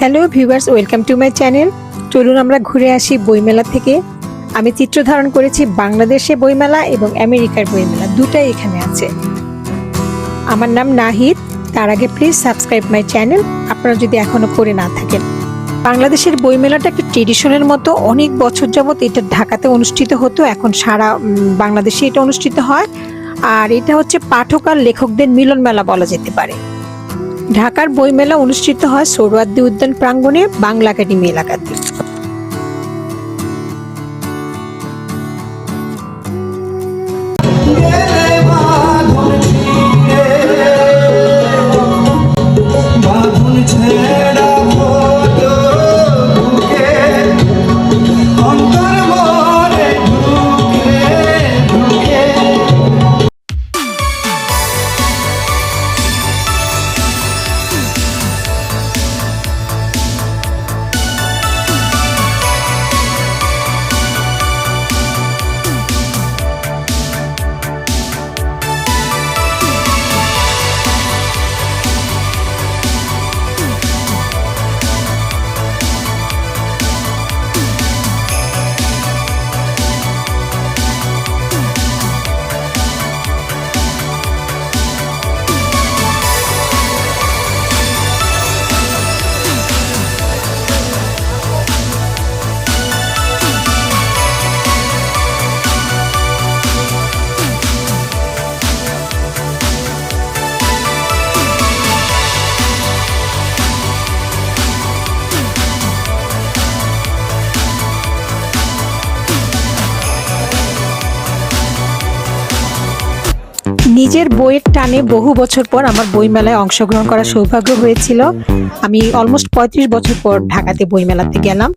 Hello viewers, welcome to my channel. চলুন আমরা ঘুরে আসি বইমেলা থেকে। আমি চিত্র ধারণ করেছি বাংলাদেশে বইমেলা এবং আমেরিকার বইমেলা। দুটাই এখানে আছে। আমার নাম নাহিদ। তার আগে প্লিজ সাবস্ক্রাইব মাই চ্যানেল আপনারা যদি এখনও করে না থাকেন। বাংলাদেশের বইমেলাটা একটা ট্রেডিশনের মতো। অনেক বছর যাবত এটা ঢাকাতে অনুষ্ঠিত হতো। এখন সারা বাংলাদেশে এটা অনুষ্ঠিত হয়। আর এটা হচ্ছে পাঠক আর লেখকদের মিলন মেলা বলা যেতে পারে। ঢাকার বইমেলা অনুষ্ঠিত হয় সৌরাদ্দি উদ্যান প্রাঙ্গণে বাংলা একাডেমি এলাকাতে। নিজের বইয়ের টানে বহু বছর পর আমার বইমেলায় অংশগ্রহণ করার সৌভাগ্য হয়েছিল। আমি অলমোস্ট পঁয়ত্রিশ বছর পর ঢাকাতে বইমেলাতে গেলাম।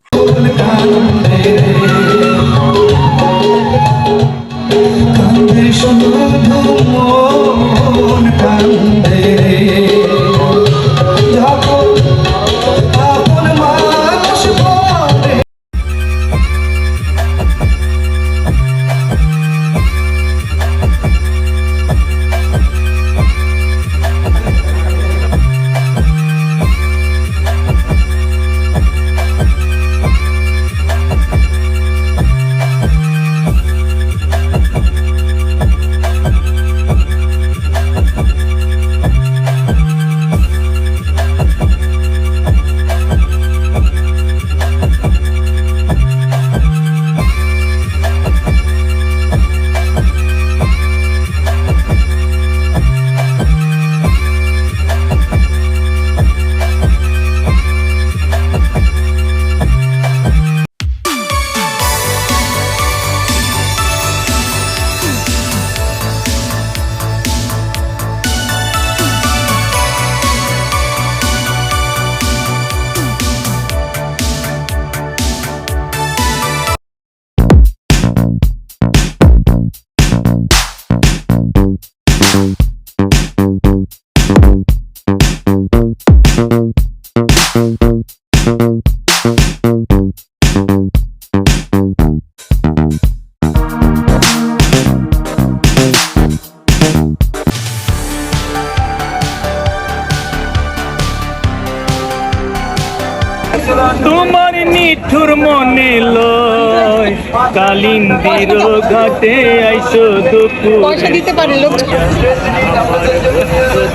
তোমার নিঠুর মনে লয় কালিন্দির ঘাটে আইসো দুপুর। পয়সা দিতে পারে লোক।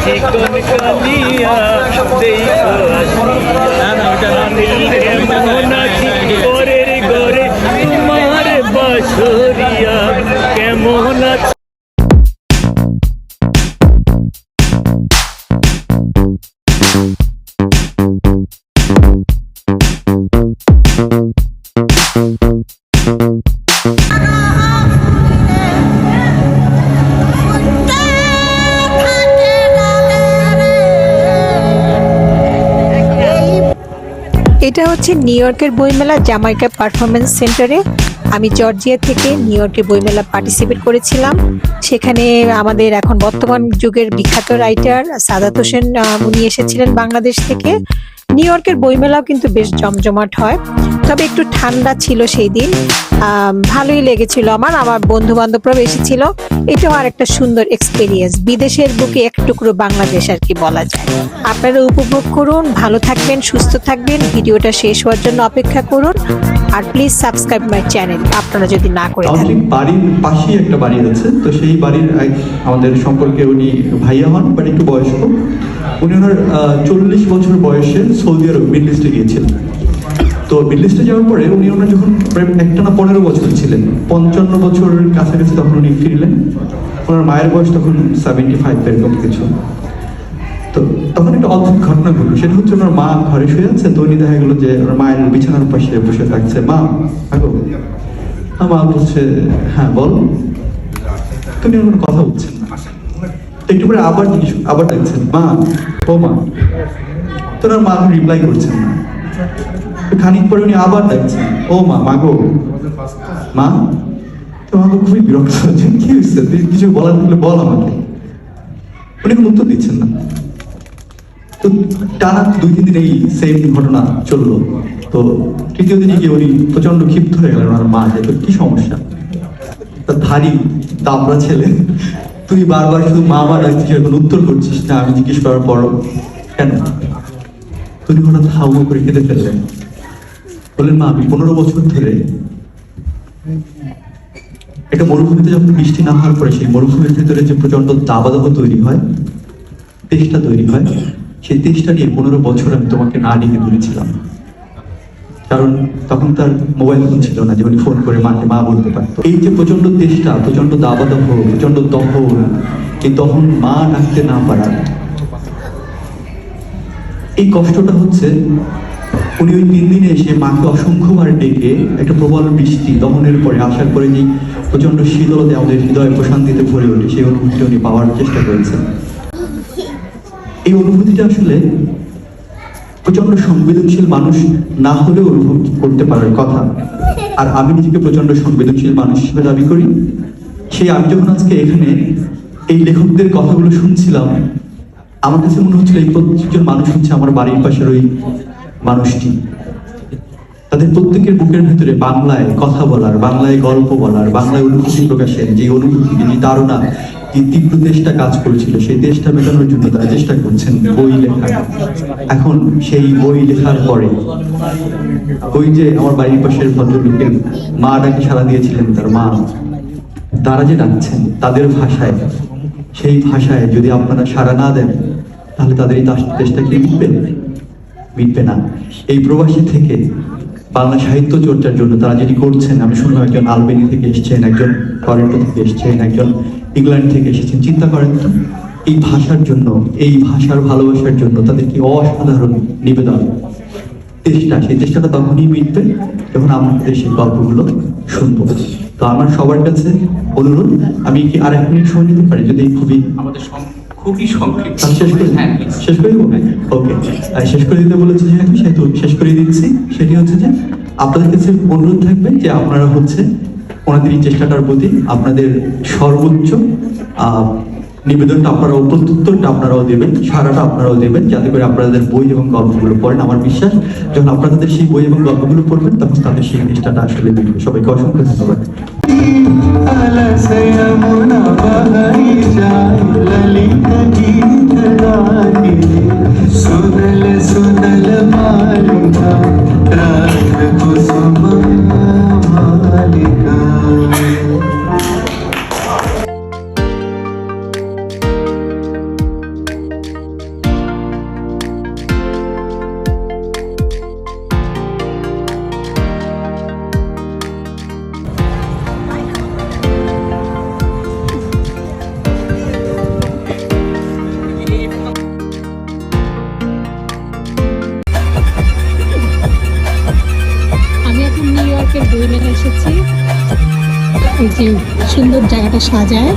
চিকন কালিয়া দেখো এটা হচ্ছে নিউ ইয়র্কের বইমেলা জামাইকা পারফরমেন্স সেন্টারে। আমি জর্জিয়া থেকে নিউ ইয়র্কের বইমেলা পার্টিসিপেট করেছিলাম। সেখানে আমাদের এখন বর্তমান যুগের বিখ্যাত রাইটার সাদাত হোসেন উনি এসেছিলেন বাংলাদেশ থেকে। নিউ ইয়র্কের বইমেলাও কিন্তু বেশ জমজমাট হয়। তবে একটু ঠান্ডা ছিল সেই দিন। ভালোই লেগেছিল আমার আমার বন্ধু বান্ধবরাও এসেছিল। এটাও আর একটা সুন্দর এক্সপিরিয়েন্স বিদেশের বুকে এক টুকরো বাংলাদেশ আর কি বলা যায়। আপনারা উপভোগ করুন ভালো থাকবেন সুস্থ থাকবেন ভিডিওটা শেষ হওয়ার জন্য অপেক্ষা করুন। আর প্লিজ সাবস্ক্রাইব মাই চ্যানেল আপনারা যদি না করে থাকেন। বাড়ির পাশেই একটা বাড়ি আছে তো সেই বাড়ির আমাদের সম্পর্কে উনি ভাইয়া হন বাট একটু বয়স্ক। উনি ওনার চল্লিশ বছর বয়সে সৌদি আরব মিডল ইস্টে গিয়েছিলেন। তো মিডল ইস্টে যাওয়ার পরে উনি ওনার যখন প্রায় একটানা পনেরো বছর ছিলেন, পঞ্চান্ন বছরের কাছাকাছি তখন উনি ফিরলেন। ওনার মায়ের বয়স তখন সেভেন্টি ফাইভ এরকম কিছু তো তখন একটা অদ্ভুত ঘটনা ঘটলো। সেটা হচ্ছে ওনার মা ঘরে শুয়ে আছে, তো উনি দেখা গেলো যে ওনার মায়ের বিছানার পাশে বসে থাকছে। মা আমার মা বলছে হ্যাঁ বল। আর কোনো কথা বলছেন। না একটু পরে আবার জিজ্ঞেস, আবার ডাকছেন মা ও মা তো ওনার মা রিপ্লাই করছেন না। খানিক পরে উনি আবার ডাকছেন ও মা মা গো। মা তো খুবই বিরক্ত হচ্ছেন কি হয়েছে? কিছু বলার থাকলে বল আমাকে। উনি কোনো উত্তর দিচ্ছেন না। তো টানা দুই, তিন দিন এই সেম ঘটনা চলল। তো তৃতীয় দিনে গিয়ে উনি প্রচণ্ড ক্ষিপ্ত হয়ে গেলেন ওনার মা যে কি সমস্যা? তা ধারি, দাবড়া ছেলে, তুই বারবার শুধু মা মা ডাকছিস এখন উত্তর করছিস না? আমি জিজ্ঞেস করার পরও কেন? তুমি হঠাৎ হাউ করে কেঁদে ফেললেন। বললেন মা, আমি পনেরো বছর ধরে একটা মরুভূমিতে যখন বৃষ্টি না হওয়ার পরে সেই মরুভূমির ভিতরে যে প্রচণ্ড দাবাদাহ তৈরি হয়, তেষ্টা তৈরি হয়, সেই তেষ্টা নিয়ে পনেরো বছর আমি তোমাকে না ডেকে তুলেছিলাম। কারণ তখন তার মোবাইল ফোন ছিল না যে উনি ফোন করে মাকে মা বলতে পারতো। এই যে প্রচণ্ড তেষ্টা প্রচণ্ড দাবাদাহ প্রচণ্ড দহন, এই দহন মা ডাকতে না পারার, এই কষ্টটা হচ্ছে উনি ওই তিন দিনে এসে মাকে অসংখ্যবার ডেকে একটা প্রবল বৃষ্টি দমনের পরে আসার পরে যে প্রচণ্ড শীতলতে আমাদের হৃদয় প্রশান্তিতে ভরে ওঠে, সেই অনুভূতিটা উনি পাওয়ার চেষ্টা করেছেন। এই অনুভূতিটা আসলে প্রচণ্ড সংবেদনশীল মানুষ না হলেও অনুভব করতে পারার কথা। আর আমি নিজেকে প্রচণ্ড সংবেদনশীল মানুষ হিসেবে দাবি করি। সেই আমি যখন আজকে এখানে এই লেখকদের কথাগুলো শুনছিলাম, আমার কাছে মনে হচ্ছিল এই প্রত্যেকজন মানুষ হচ্ছে আমার বাড়ির পাশের ওই মানুষটি। তাদের প্রত্যেকের বুকের ভিতরে বাংলায় কথা বলার, বাংলায় গল্প বলার, বাংলায় অনুভূতি প্রকাশের যে অনুভূতি যে ধারণা যে তীব্র দেশটা কাজ করেছিল, সেই দেশটা মেটানোর জন্য তারা চেষ্টা করছেন বই লেখা এখন সেই বই লেখার পরে ওই যে আমার বাড়ির পাশের ভদ্রলোকের মা ডাকে সারা দিয়েছিলেন তার মা, তারা যে ডাকছেন, তাদের ভাষায়, সেই ভাষায় যদি আপনারা সাড়া না দেন, তাহলে তাদের এই দেশটা কি মিটবে মিটবে না। এই প্রবাসী থেকে বাংলা সাহিত্য চর্চার জন্য তারা যেটি করছেন, আমি শুনলাম একজন আলবেনি থেকে এসেছেন, একজন টরেন্টো থেকে এসেছেন, একজন ইংল্যান্ড থেকে এসেছেন। চিন্তা করেন, এই ভাষার জন্য, এই ভাষার ভালোবাসার জন্য তাদের কি অসাধারণ নিবেদন? চেষ্টা সেই চেষ্টাটা তখনই মিটবে যখন আমাদের সেই গল্পগুলো শুনব। তো আমার সবার কাছে অনুরোধ, আমি কি আর এক মিনিট সময় নিতে পারি? যদি খুবই আমাদের খুবই সংক্ষিপ্ত। শেষ করে? হ্যাঁ। শেষ করে? দেবো ওকে। শেষ করে দিতে বলেছি যেহেতু সেহেতু শেষ করে দিচ্ছি। সেটি হচ্ছে যে আপনাদের কাছে অনুরোধ থাকবে যে আপনারা হচ্ছে ওনাদের এই চেষ্টাটার প্রতি আপনাদের সর্বোচ্চ নিবেদনটা আপনারাও প্রত্যুত্তরটা আপনারাও দেবেন সারাটা আপনারাও দেবেন যাতে করে আপনাদের বই এবং গল্পগুলো পড়েন। আমার বিশ্বাস যখন আপনারা তাদের সেই বই এবং গল্পগুলো পড়বেন তখন তাদের সেই চেষ্টাটা আসলে মিলবে সবাইকে অসংখ্য ধন্যবাদ। ইয়র্কের এসেছি। যে সুন্দর জায়গাটা সাজায়।